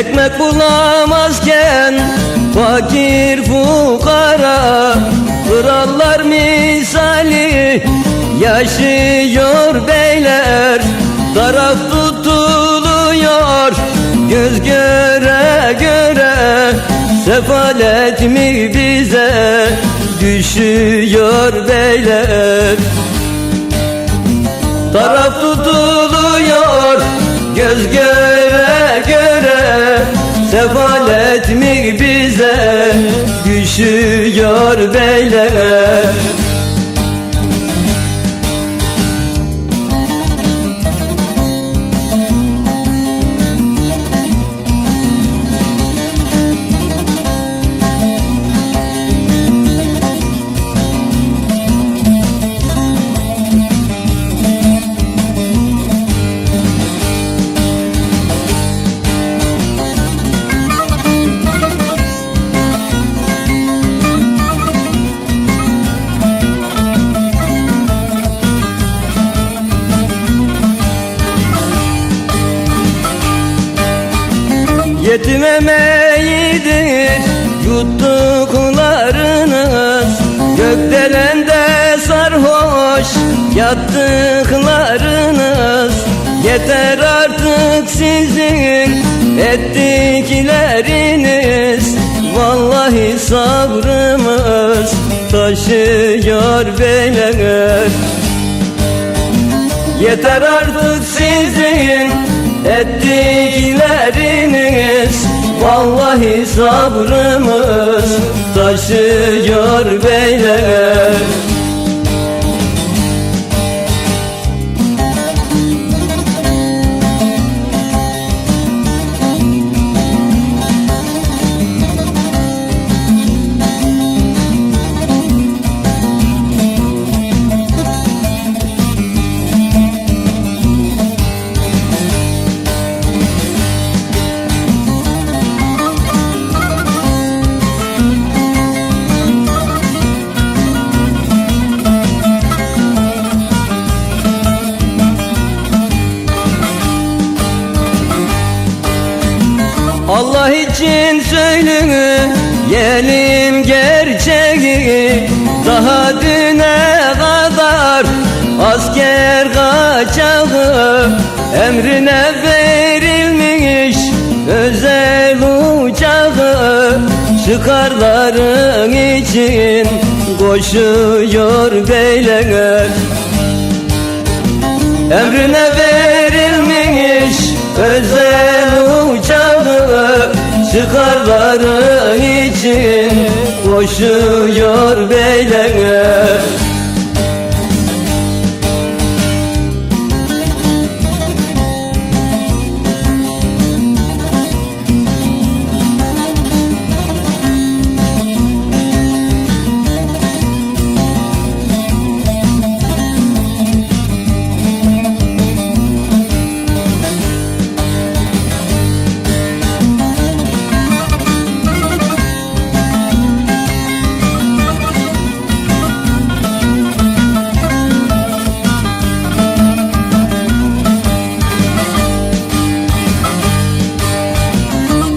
Ekmek bulamazken fakir fukara Krallar misali yaşıyor beyler. Taraf tutuluyor göz göre göre Sefalet mi bize düşüyor beyler? Taraf tutuluyor göz göre Sefalet mi bize? Düşüyor beyler Yetim emeğidir yuttuklarınız Gökdelende sarhoş yattıklarınız Yeter artık sizin ettikleriniz. Vallahi sabrımız taşıyor beyler. Yeter artık sizin ettikleriniz Vallahi sabrımız taşıyor beyler söyleyelim gerçeği Daha düne kadar. Asker kaçağı Emrine verilmiş özel uçağı. Çıkarların için koşuyor beyler. Emrine verilmiş özel Çıkarları için koşuyor beyler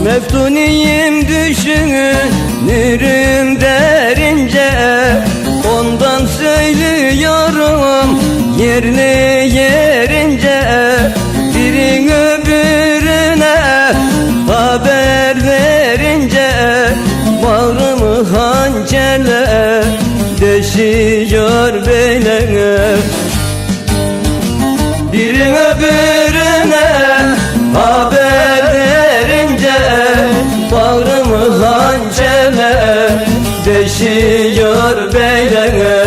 Meftuniyim düşünürüm derince Ondan söylüyorum yerli ateşi yar beylere.